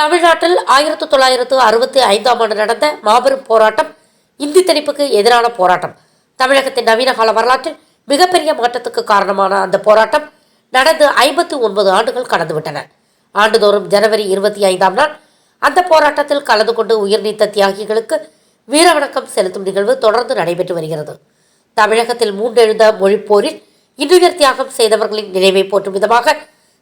தமிழ்நாட்டில் ஆயிரத்தி தொள்ளாயிரத்து அறுபத்தி ஐந்தாம் ஆண்டு நடந்த மாபெரும் போராட்டம் இந்தி திணிப்புக்கு எதிரான போராட்டம். தமிழகத்தின் நவீன கால வரலாற்றில் மிகப்பெரிய மாற்றத்துக்கு காரணமான அந்த போராட்டம் நடந்து ஐம்பத்தி ஒன்பது ஆண்டுகள் கடந்துவிட்டன. ஆண்டுதோறும் ஜனவரி இருபத்தி ஐந்தாம் நாள் அந்த போராட்டத்தில் கலந்து கொண்டு உயிர் நீத்த தியாகிகளுக்கு வீரவணக்கம் செலுத்தும் நிகழ்வு தொடர்ந்து நடைபெற்று வருகிறது. தமிழகத்தில் மூண்டெழுந்த மொழிப்போரில் இன்னுயர் தியாகம் செய்தவர்களின் நினைவை போற்றும் விதமாக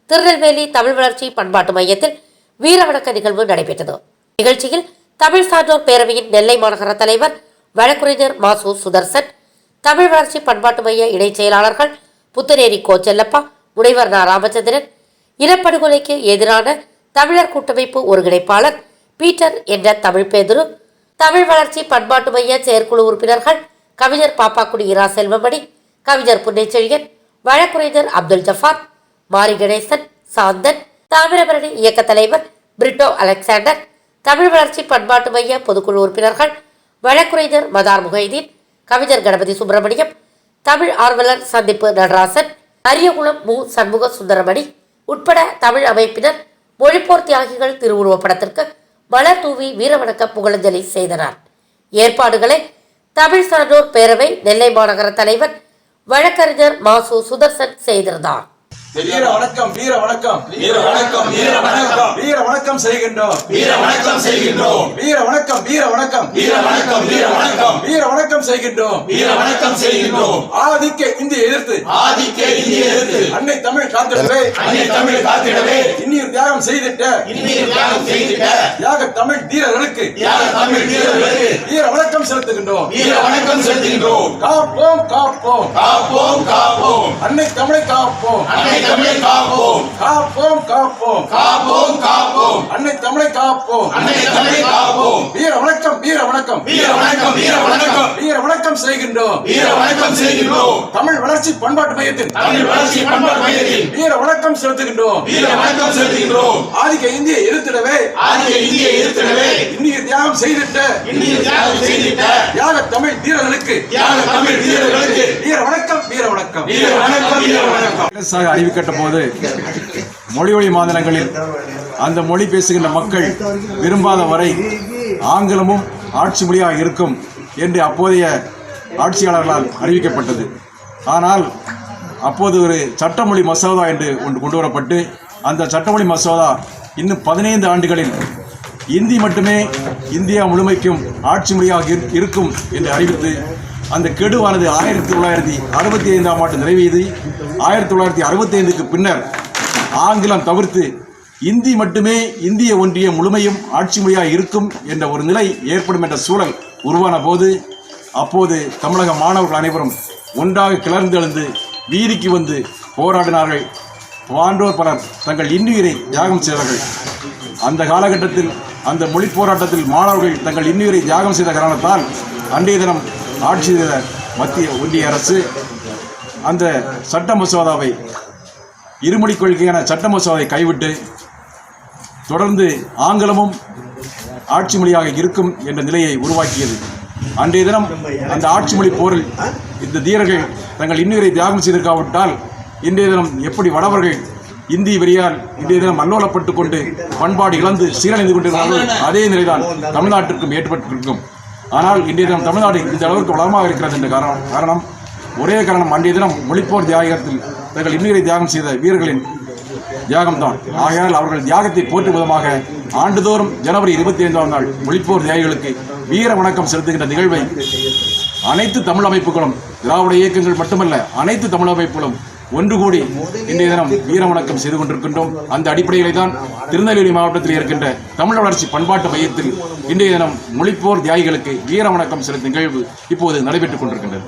திருநெல்வேலி தமிழ் வளர்ச்சி பண்பாட்டு மையத்தில் வீரவணக்க நிகழ்வு நடைபெற்றது. நிகழ்ச்சியில் தமிழ் சான்றோர் பேரவையின் நெல்லை மாநகர தலைவர் வழக்குரைஞர் மாசு சுதர்சன் தமிழ் வளர்ச்சி பண்பாட்டு மைய இணைச் செயலாளர்கள் புத்தநேரி கோ செல்லப்பா முனைவர் நா. ராமச்சந்திரன் இனப்படுகொலைக்கு எதிரான தமிழர் கூட்டமைப்பு ஒருங்கிணைப்பாளர் பீட்டர் என்ற தமிழ் பேதுரு தமிழ் வளர்ச்சி பண்பாட்டு மைய செயற்குழு உறுப்பினர்கள் கவிஞர் பாப்பாக்குடி இரா செல்வமணி கவிஞர் புன்னைச்செழியன் வழக்குரைஞர் அப்துல் ஜஃபார் மாரி கணேசன் சாந்தன் தாமிரபரணி இயக்க தலைவர் பிரிட்டோ அலெக்சாண்டர் தமிழ் வளர்ச்சி பண்பாட்டு மைய பொதுக்குழு உறுப்பினர்கள் வழக்குரைஞர் மதார் முகைதீன் கவிஞர் கணபதி சுப்பிரமணியம் தமிழ் ஆர்வலர் சந்திப்பு நடராசன் அரியகுளம் மு. சண்முக சுந்தரமணி உட்பட தமிழ் அமைப்பினர் மொழிப்போர் தியாகிகள் திருவுருவப் படத்திற்கு மலர் தூவி வீரவணக்க புகழஞ்சலி செய்தனர். ஏற்பாடுகளை தமிழ் சான்றோர் பேரவை நெல்லை மாநகர தலைவர் வழக்கறிஞர் மாசு சுதர்சன் செய்திருந்தார். வீர வணக்கம் வீர வணக்கம். வீர வணக்கம் வீர வணக்கம். வீர வணக்கம் செய்கின்றோம். வீர வணக்கம் செய்கின்றோம். வீர வணக்கம் வீர வணக்கம். வீர வணக்கம் வீர வணக்கம். வீர வணக்கம் செய்கின்றோம். வீர வணக்கம் செய்கின்றோம். ஆதிக்க இந்திய எதிர்த்து. ஆதிக்க இந்திய எதிர்த்து. அன்னை தமிழ் காத்திடவே. அன்னை தமிழ் காத்திடவே. இன்னியர் தியாகம் செய்திட்ட. இந்திய தியாகம் செய்திட்ட. தியாக தமிழ் வீரர்களுக்கு தியாக தமிழ் வீரர்களுக்கு வீர வணக்கம் செலுத்துகின்றோம். வீர வணக்கம் செலுத்துகின்றோம். காப்போம் காப்போம். காப்போம் காப்போம். அன்னை தமிழை காப்போம். அன்னை தமிழை காப்போம். காப்போம் காப்போம். காப்போம் காப்போம். அன்னை தமிழை காப்போம். அன்னை தமிழை காப்போம். வீர வணக்கம் வீர வணக்கம். வீர வணக்கம் வீர வணக்கம். வீர வணக்கம் செய்கின்றோம். வீர வணக்கம் செய்கின்றோம். தமிழ் வளர்ச்சி பண்பாட்டு மையத்தின் தமிழ் வளர்ச்சி பண்பாட்டு மையத்தில் வீர வணக்கம் செலுத்துகின்றோம். வீர வணக்கம் செலுத்துகின்றோம். ஆதிக்க இந்திய எதிர்த்திடவே. ஆதிக்க இந்திய எதிர்த்திடவே. இன்னிய தியாகம் செய்திட்ட இந்திய தியாகம் செய்திட்ட. தியாக தமிழ் வீரர்களுக்கு. தியாக தமிழ் வீரர்களுக்கு. வீர வணக்கம் வீர வணக்கம். வீர வணக்கம் வீர வணக்கம். அறிவிக்கப்பட்ட போது மொழி வழி மாநிலங்களில் அந்த மொழி பேசுகின்ற மக்கள் விரும்பாத வரை ஆங்கிலமும் ஆட்சி மொழியாக இருக்கும் என்று அப்போதைய ஆட்சியாளர்களால் அறிவிக்கப்பட்டது. ஆனால் அப்போது ஒரு சட்டமொழி மசோதா என்று ஒன்று கொண்டு வரப்பட்டு அந்த சட்டமொழி மசோதா இன்னும் பதினைந்து ஆண்டுகளில் இந்தி மட்டுமே இந்தியா முழுமைக்கும் ஆட்சி மொழியாக இருக்கும் என்று அறிவித்து அந்த கெடுவானது ஆயிரத்தி தொள்ளாயிரத்தி அறுபத்தி ஐந்தாம் ஆண்டு நிறைவேது ஆயிரத்தி தொள்ளாயிரத்தி அறுபத்தி ஐந்துக்கு பின்னர் ஆங்கிலம் தவிர்த்து இந்தி மட்டுமே இந்திய ஒன்றிய முழுமையும் ஆட்சி மொழியாக இருக்கும் என்ற ஒரு நிலை ஏற்படும் என்ற சூழல் உருவான போது அப்போது தமிழக மாணவர்கள் அனைவரும் ஒன்றாக கிளர்ந்தெழுந்து வீதிக்கு வந்து போராடினார்கள். வாண்டோர் பலர் தங்கள் இன்னுயிரை தியாகம் செய்தார்கள். அந்த காலகட்டத்தில் அந்த மொழி போராட்டத்தில் மாணவர்கள் தங்கள் இன்னுயிரை தியாகம் செய்த காரணத்தால் அன்றைய தினம் ஆட்சி செய்த மத்திய ஒன்றிய அரசு அந்த சட்ட மசோதாவை இருமொழி கொள்கையான சட்ட மசோதாவை கைவிட்டு தொடர்ந்து ஆங்கிலமும் ஆட்சி மொழியாக இருக்கும் என்ற நிலையை உருவாக்கியது. அன்றைய தினம் அந்த ஆட்சி மொழி போரில் இந்த தீரர்கள் தங்கள் இன்னுயிரை தியாகம் செய்திருக்காவிட்டால் இன்றைய தினம் எப்படி வடவர்கள் இந்தி வெறியால் இன்றைய தினம் அல்லோலப்பட்டு கொண்டு பண்பாடு இழந்து சீரழிந்து கொண்டிருக்கிறார்கள் அதே நிலைதான் தமிழ்நாட்டிற்கும் ஏற்பட்டிருக்கும். ஆனால் இன்றைய தினம் தமிழ்நாடு இந்த அளவிற்கு வளமாக இருக்கிறது என்ற காரணம் காரணம் ஒரே காரணம் அன்றைய தினம் மொழிப்போர் தியாகத்தில் தங்கள் இன்னுயிரை தியாகம் செய்த வீரர்களின் தியாகம்தான். ஆகையால் அவர்கள் தியாகத்தை போற்றும் விதமாக ஆண்டுதோறும் ஜனவரி இருபத்தி ஐந்தாம் நாள் மொழிப்போர் தியாகிகளுக்கு வீர வணக்கம் செலுத்துகின்ற நிகழ்வை அனைத்து தமிழ் அமைப்புகளும் திராவிட இயக்கங்கள் மட்டுமல்ல அனைத்து தமிழ் அமைப்புகளும் ஒன்று கூடி இன்றைய தினம் வீர வணக்கம் செய்து கொண்டிருக்கின்றோம். அந்த அடிப்படையிலே தான் திருநெல்வேலி மாவட்டத்தில் இருக்கின்ற தமிழ் வளர்ச்சி பண்பாட்டு மையத்தில் இன்றைய தினம் மொழிப்போர் தியாகிகளுக்கு வீர வணக்கம் செலுத்தும் நிகழ்வு இப்போது நடைபெற்றுக் கொண்டிருக்கின்றது.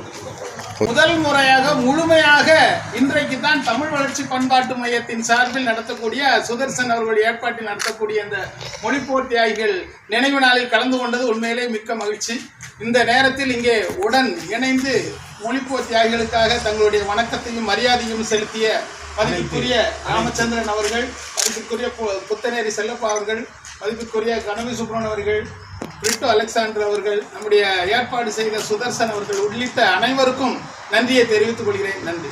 முதல் முறையாக முழுமையாக இன்றைக்கு தான் தமிழ் வளர்ச்சி பண்பாட்டு மையத்தின் சார்பில் நடத்தக்கூடிய சுதர்சன் அவர்களுடைய ஏற்பாட்டில் நடத்தக்கூடிய இந்த மொழிப்போர் தியாகிகள் நினைவு நாளில் கலந்து கொண்டது உண்மையிலே மிக்க மகிழ்ச்சி. இந்த நேரத்தில் இங்கே உடன் இணைந்து மொழிப்போர் தியாகிகளுக்காக தங்களுடைய வணக்கத்தையும் மரியாதையும் செலுத்திய மதிப்புக்குரிய ராமச்சந்திரன் அவர்கள் மதிப்புக்குரிய பு- புத்தநேரி செல்லப்பா அவர்கள் மதிப்புக்குரிய கனவி சுப்ரமணியன் அவர்கள் பிரிட்டோ அலெக்சாண்டர் அவர்கள் நம்முடைய ஏற்பாடு செய்த சுதர்சன் அவர்கள் உள்ளிட்ட அனைவருக்கும் நன்றியை தெரிவித்துக் கொள்கிறேன். நன்றி.